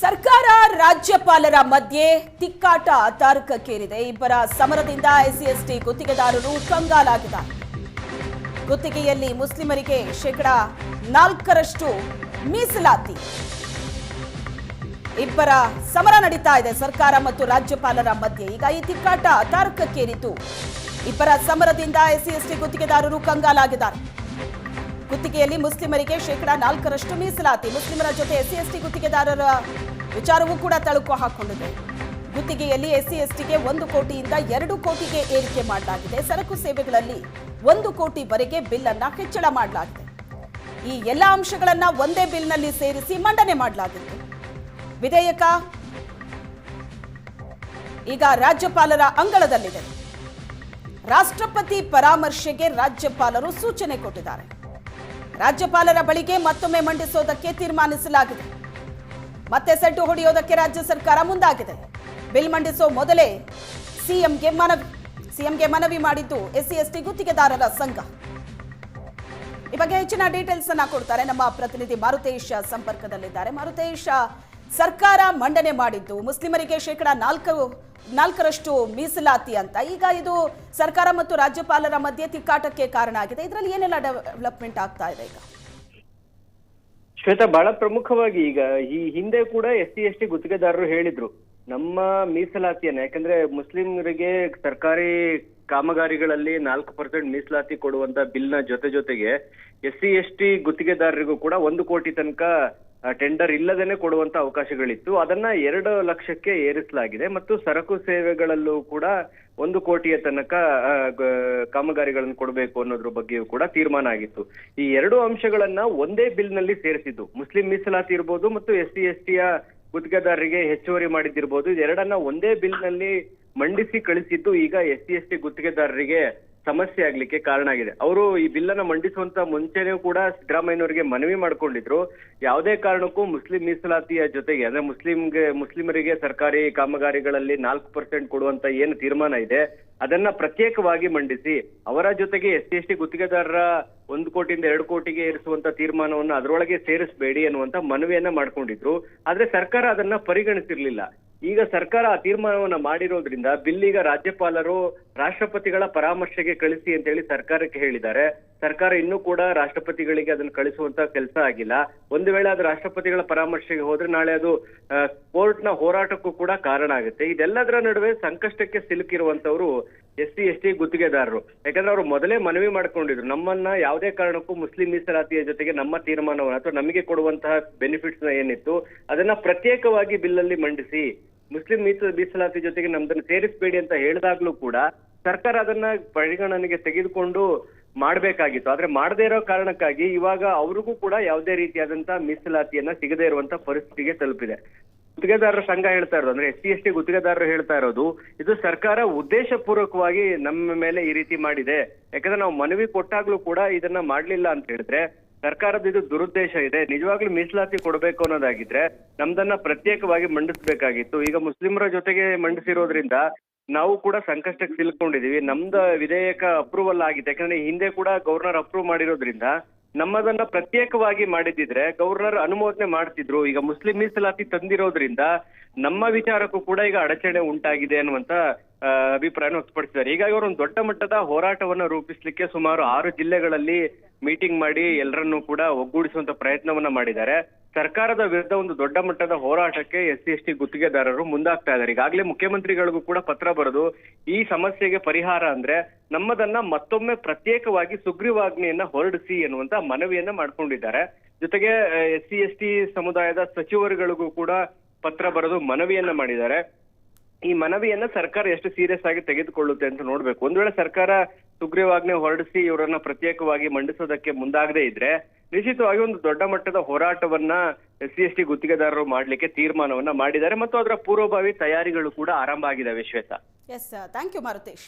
ಸರ್ಕಾರ ರಾಜ್ಯಪಾಲರ ಮಧ್ಯೆ ತಿಕ್ಕಾಟ ತಾರಕಕ್ಕೇರಿದೆ. ಇಬ್ಬರ ಸಮರದಿಂದ ಎಸ್ಸಿ ಎಸ್ಟಿ ಗುತ್ತಿಗೆದಾರರು ಕಂಗಾಲಾಗಿದ್ದಾರೆ. ಗುತ್ತಿಗೆಯಲ್ಲಿ ಮುಸ್ಲಿಮರಿಗೆ ಶೇಕಡ ನಾಲ್ಕರಷ್ಟು ಮೀಸಲಾತಿ. ಇಬ್ಬರ ಸಮರ ನಡೀತಾ ಇದೆ ಸರ್ಕಾರ ಮತ್ತು ರಾಜ್ಯಪಾಲರ ಮಧ್ಯೆ. ಈಗ ಈ ತಿಕ್ಕಾಟ ತಾರಕಕ್ಕೇರಿತು ಇಬ್ಬರ ಸಮರದಿಂದ ಎಸ್ಸಿ ಎಸ್ಟಿ ಗುತ್ತಿಗೆದಾರರು ಕಂಗಾಲಾಗಿದ್ದಾರೆ. ಗುತ್ತಿಗೆಯಲ್ಲಿ ಮುಸ್ಲಿಮರಿಗೆ ಶೇಕಡಾ ನಾಲ್ಕರಷ್ಟು ಮೀಸಲಾತಿ. ಮುಸ್ಲಿಮರ ಜೊತೆ ಎಸ್ಸಿ ಎಸ್ಟಿ ಗುತ್ತಿಗೆದಾರರ ವಿಚಾರವೂ ಕೂಡ ತಳುಕು ಹಾಕೊಂಡಿದೆ. ಗುತ್ತಿಗೆಯಲ್ಲಿ ಎಸ್ಸಿ ಎಸ್ಟಿಗೆ ಒಂದು ಕೋಟಿಯಿಂದ ಎರಡು ಕೋಟಿಗೆ ಏರಿಕೆ ಮಾಡಲಾಗಿದೆ. ಸರಕು ಸೇವೆಗಳಲ್ಲಿ ಒಂದು ಕೋಟಿವರೆಗೆ ಬಿಲ್ ಅನ್ನ ಹೆಚ್ಚಳ ಮಾಡಲಾಗಿದೆ. ಈ ಎಲ್ಲ ಅಂಶಗಳನ್ನ ಒಂದೇ ಬಿಲ್ನಲ್ಲಿ ಸೇರಿಸಿ ಮಂಡನೆ ಮಾಡಲಾಗಿತ್ತು. ವಿಧೇಯಕ ಈಗ ರಾಜ್ಯಪಾಲರ ಅಂಗಳದಲ್ಲಿದೆ. ರಾಷ್ಟ್ರಪತಿ ಪರಾಮರ್ಶೆಗೆ ರಾಜ್ಯಪಾಲರು ಸೂಚನೆ ಕೊಟ್ಟಿದ್ದಾರೆ. ರಾಜ್ಯಪಾಲರ ಬಳಿಗೆ ಮತ್ತೊಮ್ಮೆ ಮಂಡಿಸೋದಕ್ಕೆ ತೀರ್ಮಾನಿಸಲಾಗಿದೆ. ಮತ್ತೆ ಸೆಡ್ಡು ಹೊಡೆಯೋದಕ್ಕೆ ರಾಜ್ಯ ಸರ್ಕಾರ ಮುಂದಾಗಿದೆ. ಬಿಲ್ ಮಂಡಿಸೋ ಮೊದಲೇ ಸಿಎಂಗೆ ಮನವಿ. ಸಿಎಂಗೆ ಮನವಿ ಮಾಡಿದ್ದು ಎಸ್ಸಿ, ಎಸ್ಟಿ ಗುತ್ತಿಗೆದಾರರ ಸಂಘ. ಈ ಬಗ್ಗೆ ಹೆಚ್ಚಿನ ಡೀಟೇಲ್ಸ್ ಅನ್ನ ಕೊಡ್ತಾರೆ ನಮ್ಮ ಪ್ರತಿನಿಧಿ ಮಾರುತೇಶ ಸಂಪರ್ಕದಲ್ಲಿದ್ದಾರೆ. ಮಾರುತೇಶ್ ಸರ್ಕಾರ ಮಂಡನೆ ಮಾಡಿದ್ದು, ಮುಸ್ಲಿಮರಿಗೆ ಶೇಕಡ ನಾಲ್ಕು, ನಾಲ್ಕರಷ್ಟು ಮೀಸಲಾತಿ ಅಂತ. ಈಗ ಇದು ಸರ್ಕಾರ ಮತ್ತು ರಾಜ್ಯಪಾಲರ ಮಧ್ಯೆ ತಿಕ್ಕಾಟಕ್ಕೆ ಕಾರಣ ಆಗಿದೆ. ಇದರಲ್ಲಿ ಏನೆಲ್ಲ ಡೆವಲಪ್ಮೆಂಟ್ ಆಗ್ತಾ ಇದೆ ಈಗ? ಶ್ವೇತಾ, ಬಹಳ ಪ್ರಮುಖವಾಗಿ ಈಗ ಈ ಹಿಂದೆ ಕೂಡ ಎಸ್ ಸಿ ಎಸ್ ಟಿ ಗುತ್ತಿಗೆದಾರರು ಹೇಳಿದ್ರು, ನಮ್ಮ ಮೀಸಲಾತಿಯನ್ನ. ಯಾಕಂದ್ರೆ ಮುಸ್ಲಿಮರಿಗೆ ಸರ್ಕಾರಿ ಕಾಮಗಾರಿಗಳಲ್ಲಿ ನಾಲ್ಕು ಪರ್ಸೆಂಟ್ ಮೀಸಲಾತಿ ಕೊಡುವಂತ ಬಿಲ್ನ ಜೊತೆ ಜೊತೆಗೆ ಎಸ್ ಸಿ ಎಸ್ ಟಿ ಗುತ್ತಿಗೆದಾರರಿಗೂ ಕೂಡ ಒಂದು ಕೋಟಿ ತನಕ ಟೆಂಡರ್ ಇಲ್ಲದೇನೆ ಕೊಡುವಂತ ಅವಕಾಶಗಳಿತ್ತು. ಅದನ್ನ ಎರಡು ಲಕ್ಷಕ್ಕೆ ಏರಿಸಲಾಗಿದೆ ಮತ್ತು ಸರಕು ಸೇವೆಗಳಲ್ಲೂ ಕೂಡ ಒಂದು ಕೋಟಿಯ ತನಕ ಕಾಮಗಾರಿಗಳನ್ನು ಕೊಡಬೇಕು ಅನ್ನೋದ್ರ ಬಗ್ಗೆಯೂ ಕೂಡ ತೀರ್ಮಾನ ಆಗಿತ್ತು. ಈ ಎರಡು ಅಂಶಗಳನ್ನ ಒಂದೇ ಬಿಲ್ನಲ್ಲಿ ಸೇರಿಸಿದ್ದು. ಮುಸ್ಲಿಂ ಮೀಸಲಾತಿ ಇರ್ಬೋದು ಮತ್ತು ಎಸ್ ಸಿ ಎಸ್ ಟಿಯ ಗುತ್ತಿಗೆದಾರರಿಗೆ ಹೆಚ್ಚುವರಿ ಮಾಡಿದ್ದಿರ್ಬೋದು. ಇದೆರಡನ್ನ ಒಂದೇ ಬಿಲ್ನಲ್ಲಿ ಮಂಡಿಸಿ ಕಳಿಸಿದ್ದು ಈಗ ಎಸ್ ಸಿ ಎಸ್ ಟಿ ಗುತ್ತಿಗೆದಾರರಿಗೆ ಸಮಸ್ಯೆ ಆಗ್ಲಿಕ್ಕೆ ಕಾರಣ ಆಗಿದೆ. ಅವರು ಈ ಬಿಲ್ಲನ್ನ ಮಂಡಿಸುವಂತ ಮುಂಚೆನೂ ಕೂಡ ಸಿದ್ದರಾಮಯ್ಯನವರಿಗೆ ಮನವಿ ಮಾಡ್ಕೊಂಡಿದ್ರು. ಯಾವುದೇ ಕಾರಣಕ್ಕೂ ಮುಸ್ಲಿಂ ಮೀಸಲಾತಿಯ ಜೊತೆಗೆ, ಅಂದ್ರೆ ಮುಸ್ಲಿಂಗೆ ಮುಸ್ಲಿಮರಿಗೆ ಸರ್ಕಾರಿ ಕಾಮಗಾರಿಗಳಲ್ಲಿ ನಾಲ್ಕು ಪರ್ಸೆಂಟ್ ಕೊಡುವಂತ ಏನು ತೀರ್ಮಾನ ಇದೆ ಅದನ್ನ ಪ್ರತ್ಯೇಕವಾಗಿ ಮಂಡಿಸಿ ಅವರ ಜೊತೆಗೆ ಎಸ್ ಸಿ, ಎಸ್ ಟಿ ಗುತ್ತಿಗೆದಾರರ ಒಂದು ಕೋಟಿಯಿಂದ ಎರಡು ಕೋಟಿಗೆ ಏರಿಸುವಂತ ತೀರ್ಮಾನವನ್ನು ಅದರೊಳಗೆ ಸೇರಿಸಬೇಡಿ ಅನ್ನುವಂತ ಮನವಿಯನ್ನ ಮಾಡ್ಕೊಂಡಿದ್ರು. ಆದ್ರೆ ಸರ್ಕಾರ ಅದನ್ನ ಪರಿಗಣಿಸಿರ್ಲಿಲ್ಲ. ಈಗ ಸರ್ಕಾರ ಆ ತೀರ್ಮಾನವನ್ನ ಮಾಡಿರೋದ್ರಿಂದ ಬಿಲ್ ಈಗ ರಾಜ್ಯಪಾಲರು ರಾಷ್ಟ್ರಪತಿಗಳ ಪರಾಮರ್ಶೆಗೆ ಕಳಿಸಿ ಅಂತ ಹೇಳಿ ಸರ್ಕಾರಕ್ಕೆ ಹೇಳಿದ್ದಾರೆ. ಸರ್ಕಾರ ಇನ್ನೂ ಕೂಡ ರಾಷ್ಟ್ರಪತಿಗಳಿಗೆ ಅದನ್ನು ಕಳಿಸುವಂತ ಕೆಲಸ ಆಗಿಲ್ಲ. ಒಂದು ವೇಳೆ ಅದು ರಾಷ್ಟ್ರಪತಿಗಳ ಪರಾಮರ್ಶೆಗೆ ಹೋದ್ರೆ ನಾಳೆ ಅದು ಕೋರ್ಟ್ ಹೋರಾಟಕ್ಕೂ ಕೂಡ ಕಾರಣ ಆಗುತ್ತೆ. ಇದೆಲ್ಲದರ ನಡುವೆ ಸಂಕಷ್ಟಕ್ಕೆ ಸಿಲುಕಿರುವಂತವ್ರು ಎಸ್ ಸಿ, ಎಸ್ ಟಿ ಗುತ್ತಿಗೆದಾರರು. ಯಾಕಂದ್ರೆ ಅವರು ಮೊದಲೇ ಮನವಿ ಮಾಡ್ಕೊಂಡಿದ್ರು, ನಮ್ಮನ್ನ ಯಾವುದೇ ಕಾರಣಕ್ಕೂ ಮುಸ್ಲಿಂ ಮೀಸಲಾತಿಯ ಜೊತೆಗೆ ನಮ್ಮ ತೀರ್ಮಾನವನ್ನು ಅಥವಾ ನಮಗೆ ಕೊಡುವಂತಹ ಬೆನಿಫಿಟ್ಸ್ನ ಏನಿತ್ತು, ಅದನ್ನ ಪ್ರತ್ಯೇಕವಾಗಿ ಬಿಲ್ಲಲ್ಲಿ ಮಂಡಿಸಿ, ಮುಸ್ಲಿಂ ಮೀಸ, ಮೀಸಲಾತಿ ಜೊತೆಗೆ ನಮ್ದನ್ನ ಸೇರಿಸಬೇಡಿ ಅಂತ ಹೇಳಿದಾಗ್ಲೂ ಕೂಡ ಸರ್ಕಾರ ಅದನ್ನ ಪರಿಗಣನೆಗೆ ತೆಗೆದುಕೊಂಡು ಮಾಡ್ಬೇಕಾಗಿತ್ತು. ಆದ್ರೆ ಮಾಡದೇ ಇರೋ ಕಾರಣಕ್ಕಾಗಿ ಇವಾಗ ಅವ್ರಿಗೂ ಕೂಡ ಯಾವುದೇ ರೀತಿಯಾದಂತಹ ಮೀಸಲಾತಿಯನ್ನ ಸಿಗದೇ ಇರುವಂತ ಪರಿಸ್ಥಿತಿಗೆ ತಲುಪಿದೆ. ಗುತ್ತಿಗೆದಾರರ ಸಂಘ ಹೇಳ್ತಾ ಇರೋದು, ಅಂದ್ರೆ ಎಸ್ ಸಿ, ಎಸ್ ಟಿ ಗುತ್ತಿಗೆದಾರರು ಹೇಳ್ತಾ ಇರೋದು, ಇದು ಸರ್ಕಾರ ಉದ್ದೇಶ ಪೂರ್ವಕವಾಗಿ ನಮ್ಮ ಮೇಲೆ ಈ ರೀತಿ ಮಾಡಿದೆ. ಯಾಕಂದ್ರೆ ನಾವು ಮನವಿ ಕೊಟ್ಟಾಗ್ಲೂ ಕೂಡ ಇದನ್ನ ಮಾಡ್ಲಿಲ್ಲ ಅಂತ ಹೇಳಿದ್ರೆ, ಸರ್ಕಾರದ ಇದು ದುರುದ್ದೇಶ ಇದೆ. ನಿಜವಾಗ್ಲೂ ಮೀಸಲಾತಿ ಕೊಡಬೇಕು ಅನ್ನೋದಾಗಿದ್ರೆ, ನಮ್ದನ್ನ ಪ್ರತ್ಯೇಕವಾಗಿ ಮಂಡಿಸ್ಬೇಕಾಗಿತ್ತು. ಈಗ ಮುಸ್ಲಿಮರ ಜೊತೆಗೆ ಮಂಡಿಸಿರೋದ್ರಿಂದ ನಾವು ಕೂಡ ಸಂಕಷ್ಟಕ್ಕೆ ಸಿಲುಕೊಂಡಿದೀವಿ ನಮ್ದು ವಿಧೇಯಕ ಅಪ್ರೂವಲ್ ಆಗಿದೆ. ಯಾಕಂದ್ರೆ ಹಿಂದೆ ಕೂಡ ಗವರ್ನರ್ ಅಪ್ರೂವ್ ಮಾಡಿರೋದ್ರಿಂದ ನಮ್ಮದನ್ನ ಪ್ರತ್ಯೇಕವಾಗಿ ಮಾಡಿದಿದ್ರೆ ಗವರ್ನರ್ ಅನುಮೋದನೆ ಮಾಡ್ತಿದ್ರು. ಈಗ ಮುಸ್ಲಿಂ ಮೀಸಲಾತಿ ತಂದಿರೋದ್ರಿಂದ ನಮ್ಮ ವಿಚಾರಕ್ಕೂ ಕೂಡ ಈಗ ಅಡಚಣೆ ಉಂಟಾಗಿದೆ ಅನ್ನುವಂತ ಅಭಿಪ್ರಾಯ ಅಭಿಪ್ರಾಯನ ವ್ಯಕ್ತಪಡಿಸಿದ್ದಾರೆ. ಹೀಗಾಗಿ ಅವರು ಒಂದು ದೊಡ್ಡ ಮಟ್ಟದ ಹೋರಾಟವನ್ನ ರೂಪಿಸ್ಲಿಕ್ಕೆ ಸುಮಾರು ಆರು ಜಿಲ್ಲೆಗಳಲ್ಲಿ ಮೀಟಿಂಗ್ ಮಾಡಿ ಎಲ್ಲರನ್ನೂ ಕೂಡ ಒಗ್ಗೂಡಿಸುವಂತ ಪ್ರಯತ್ನವನ್ನ ಮಾಡಿದ್ದಾರೆ. ಸರ್ಕಾರದ ವಿರುದ್ಧ ಒಂದು ದೊಡ್ಡ ಮಟ್ಟದ ಹೋರಾಟಕ್ಕೆ ಎಸ್ ಸಿ, ಎಸ್ ಟಿ ಗುತ್ತಿಗೆದಾರರು ಮುಂದಾಗ್ತಾ ಇದ್ದಾರೆ ಈಗಾಗಲೇ ಮುಖ್ಯಮಂತ್ರಿಗಳಿಗೂ ಕೂಡ ಪತ್ರ ಬರೆದು ಈ ಸಮಸ್ಯೆಗೆ ಪರಿಹಾರ ಅಂದ್ರೆ ನಮ್ಮದನ್ನ ಮತ್ತೊಮ್ಮೆ ಪ್ರತ್ಯೇಕವಾಗಿ ಸುಗ್ರೀವಾಜ್ಞೆಯನ್ನ ಹೊರಡಿಸಿ ಎನ್ನುವಂತ ಮನವಿಯನ್ನ ಮಾಡ್ಕೊಂಡಿದ್ದಾರೆ. ಜೊತೆಗೆ ಎಸ್ ಸಿ, ಎಸ್ ಟಿ ಸಮುದಾಯದ ಸಚಿವರುಗಳಿಗೂ ಕೂಡ ಪತ್ರ ಬರೆದು ಮನವಿಯನ್ನ ಮಾಡಿದ್ದಾರೆ. ಈ ಮನವಿಯನ್ನ ಸರ್ಕಾರ ಎಷ್ಟು ಸೀರಿಯಸ್ ಆಗಿ ತೆಗೆದುಕೊಳ್ಳುತ್ತೆ ಅಂತ ನೋಡ್ಬೇಕು. ಒಂದ್ ವೇಳೆ ಸರ್ಕಾರ ಸುಗ್ರೀವಾಜ್ಞೆ ಹೊರಡಿಸಿ ಇವರನ್ನ ಪ್ರತ್ಯೇಕವಾಗಿ ಮಂಡಿಸೋದಕ್ಕೆ ಮುಂದಾಗದೇ ಇದ್ರೆ ನಿಶ್ಚಿತವಾಗಿ ಒಂದು ದೊಡ್ಡ ಮಟ್ಟದ ಹೋರಾಟವನ್ನ ಎಸ್ ಸಿ ಎಸ್ ಟಿ ಗುತ್ತಿಗೆದಾರರು ಮಾಡ್ಲಿಕ್ಕೆ ತೀರ್ಮಾನವನ್ನ ಮಾಡಿದ್ದಾರೆ ಮತ್ತು ಅದರ ಪೂರ್ವಭಾವಿ ತಯಾರಿಗಳು ಕೂಡ ಆರಂಭ ಆಗಿದ್ದಾವೆ Shweta. Yes thank you Maruthesh